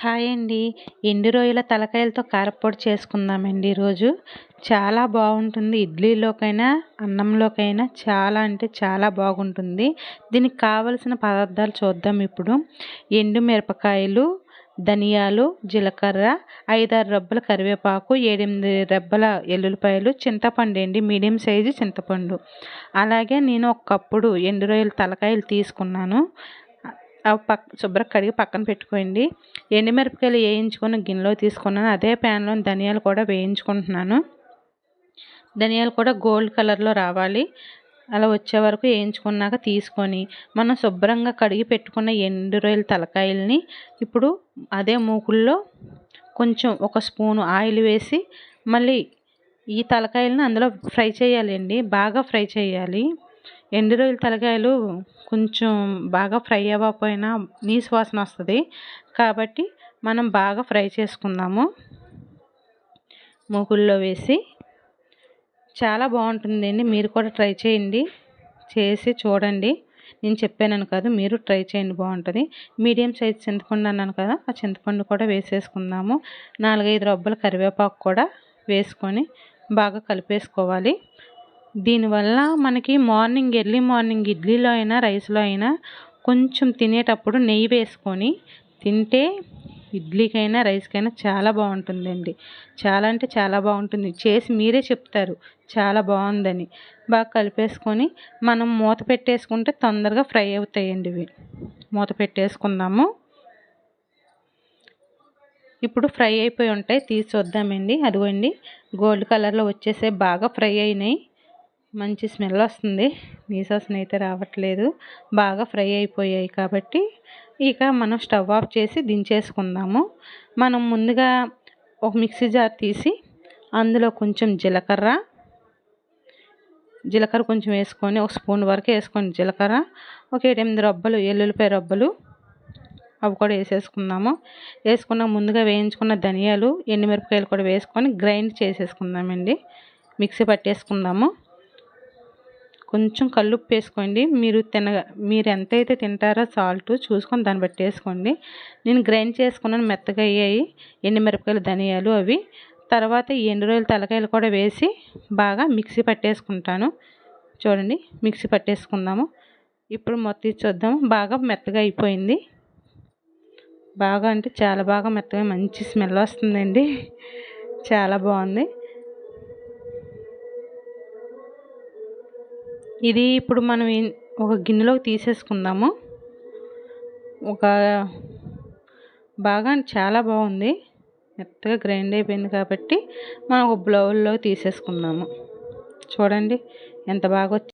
Hi అండి. ఎండు రొయ్యల తలకాయలతో కారపొడి చేసుకుందామండి ఈరోజు? చాలా బాగుంటుంది. ఇడ్లీలోకైనా అన్నంలోకైనా చాలా అంటే చాలా బాగుంటుంది. దీనికి కావలసిన పదార్థాలు చూద్దాం ఇప్పుడు. ఎండు మిరపకాయలు ధనియాలు జీలకర్ర ఐదారు రబ్బల కరివేపాకు ఏడెనిమిది రబ్బల ఎల్లుల్లిపాయలు చింతపండు అండి. మీడియం సైజు చింతపండు. అలాగే నేను ఒకప్పుడు ఎండు రొయ్యల తలకాయలు తీసుకున్నాను. అవి పక్క శుభ్రంగా కడిగి పక్కన పెట్టుకోండి. ఎండుమిరపకాయలు వేయించుకొని గిన్నెలో తీసుకున్నాను. అదే ప్యాన్లో ధనియాలు కూడా వేయించుకుంటున్నాను. ధనియాలు కూడా గోల్డ్ కలర్లో రావాలి. అలా వచ్చే వరకు వేయించుకున్నాక తీసుకొని మనం శుభ్రంగా కడిగి పెట్టుకున్న ఎండు రొయ్యల తలకాయల్ని ఇప్పుడు అదే మూకుల్లో కొంచెం ఒక స్పూను ఆయిల్ వేసి మళ్ళీ ఈ తలకాయలను అందులో ఫ్రై చేయాలండి. బాగా ఫ్రై చేయాలి. ఎండు రొయ్యల తలకాయలు కొంచెం బాగా ఫ్రై అవ్వకపోయినా నీసు వాసన వస్తుంది. కాబట్టి మనం బాగా ఫ్రై చేసుకుందాము. మూకుల్లో వేసి. చాలా బాగుంటుందండి. మీరు కూడా ట్రై చేయండి. చేసి చూడండి. నేను చెప్పాను కాదు మీరు ట్రై చేయండి. బాగుంటుంది. మీడియం సైజ్ చింతపండు అన్నాను కదా ఆ చింతపండు కూడా వేసేసుకుందాము. నాలుగైదు రబ్బల కరివేపాకు కూడా వేసుకొని బాగా కలిపేసుకోవాలి. దీనివల్ల మనకి మార్నింగ్ ఎర్లీ మార్నింగ్ ఇడ్లీలో అయినా రైస్లో అయినా కొంచెం తినేటప్పుడు నెయ్యి వేసుకొని తింటే ఇడ్లీకైనా రైస్కైనా చాలా బాగుంటుందండి. చాలా అంటే చాలా బాగుంటుంది. చేసి మీరే చెప్తారు. చాలా బాగుందని. బాగా కలిపేసుకొని మనం మూత పెట్టేసుకుంటే తొందరగా ఫ్రై అవుతాయండి ఇవి. మూత పెట్టేసుకుందాము. ఇప్పుడు ఫ్రై అయిపోయి ఉంటాయి. తీసి చూద్దామండి. అదిగోండి. గోల్డ్ కలర్లో వచ్చేసే బాగా ఫ్రై అయినాయి. మంచి స్మెల్ వస్తుంది. నీసాసన అయితే రావట్లేదు. బాగా ఫ్రై అయిపోయాయి కాబట్టి ఇక మనం స్టవ్ ఆఫ్ చేసి దించేసుకుందాము. మనం ముందుగా ఒక మిక్సీ జార్ తీసి అందులో కొంచెం జీలకర్ర జీలకర్ర కొంచెం వేసుకొని ఒక స్పూన్ వరకు వేసుకొని జీలకర్ర. ఒక ఎనిమిది రబ్బలు ఎల్లుల్లిపాయ రబ్బలు అవి కూడా వేసేసుకుందాము. వేసుకున్న ముందుగా వేయించుకున్న ధనియాలు ఎండుమిరపకాయలు కూడా వేసుకొని గ్రైండ్ చేసేసుకుందామండి. మిక్సీ పట్టేసుకుందాము. కొంచెం కల్లుప్పు వేసుకోండి. మీరు తిన మీరు ఎంతైతే తింటారో సాల్ట్ చూసుకొని దాన్ని బట్టి వేసుకోండి. నేను గ్రైండ్ చేసుకున్నాను మెత్తగా అయ్యాయి. ఎండుమిరపకాయలు ధనియాలు అవి. తర్వాత ఈ ఎండు రోజులు తలకాయలు కూడా వేసి బాగా మిక్సీ పట్టేసుకుంటాను. చూడండి మిక్సీ పట్టేసుకుందాము. ఇప్పుడు మొత్తం చూద్దాము. బాగా మెత్తగా అయిపోయింది. బాగా అంటే చాలా బాగా మెత్తగా మంచి స్మెల్ వస్తుందండి. చాలా బాగుంది. ఇది ఇప్పుడు మనం ఒక గిన్నెలోకి తీసేసుకుందాము. ఒక బాగా చాలా బాగుంది. మెత్తగా గ్రైండ్ అయిపోయింది కాబట్టి మనం ఒక బ్లౌల్లో తీసేసుకుందాము. చూడండి ఎంత బాగా